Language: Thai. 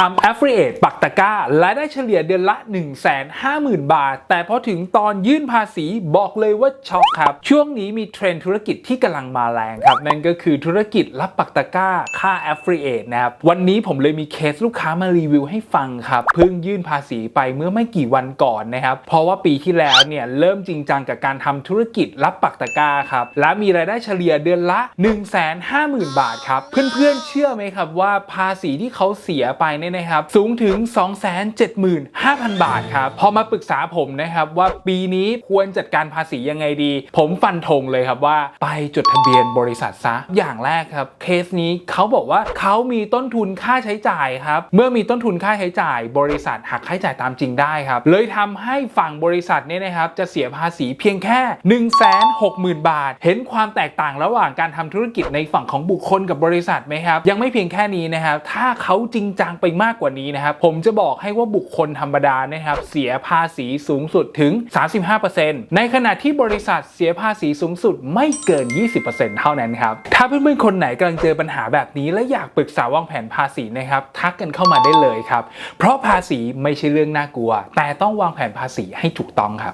ทำ Affiliate ปักตะก้าและได้เฉลี่ยเดือนละ 150,000 บาท แต่พอถึงตอนยื่นภาษีบอกเลยว่าช็อกครับ ช่วงนี้มีเทรนธุรกิจที่กำลังมาแรงครับ นั่นก็คือธุรกิจรับปักตะก้าค่า Affiliate นะครับ วันนี้ผมเลยมีเคสลูกค้ามารีวิวให้ฟังครับ เพิ่งยื่นภาษีไปเมื่อไม่กี่วันก่อนนะครับ เพราะว่าปีที่แล้วเนี่ยเริ่มจริงจังกับการทำธุรกิจรับปักตะก้าครับและมีรายได้เฉลี่ยเดือนละ 150,000 บาทครับเพื่อนๆเชื่อไหมครับว่าภาษีที่เขาเสียไปเนี่ยนะครับสูงถึง 275,000 บาทครับพอมาปรึกษาผมนะครับว่าปีนี้ควรจัดการภาษียังไงดี ผมฟันธงเลยครับว่าไปจดทะเบียนบริษัทซะอย่างแรกครับ เคสนี้เขาบอกว่าเขามีต้นทุนค่าใช้จ่ายครับเมื่อมีต้นทุนค่าใช้จ่าย บริษัทหักค่าใช้จ่ายตามจริงได้ครับเลยทำให้ฝั่งบริษัทเนี่ยนะครับจะเสียภาษีเพียงแค่ 160,000 บาท เห็นความแตกต่างระหว่างการทำธุรกิจในฝั่งของบุคคลกับบริษัทไหมครับยังไม่เพียงแค่นี้นะครับถ้าเขาจริงจังไปมากกว่านี้นะครับผมจะบอกให้ว่าบุคคลธรรมดานะครับเสียภาษีสูงสุดถึง 35%ในขณะที่บริษัทเสียภาษีสูงสุดไม่เกิน 20%เท่านั้นครับถ้าเพื่อนๆคนไหนกำลังเจอปัญหาแบบนี้ และอยากปรึกษาวางแผนภาษีนะครับทักกันเข้ามาได้เลยครับเพราะภาษีไม่ใช่เรื่องน่ากลัว แต่ต้องวางแผนภาษีให้ถูกต้องครับ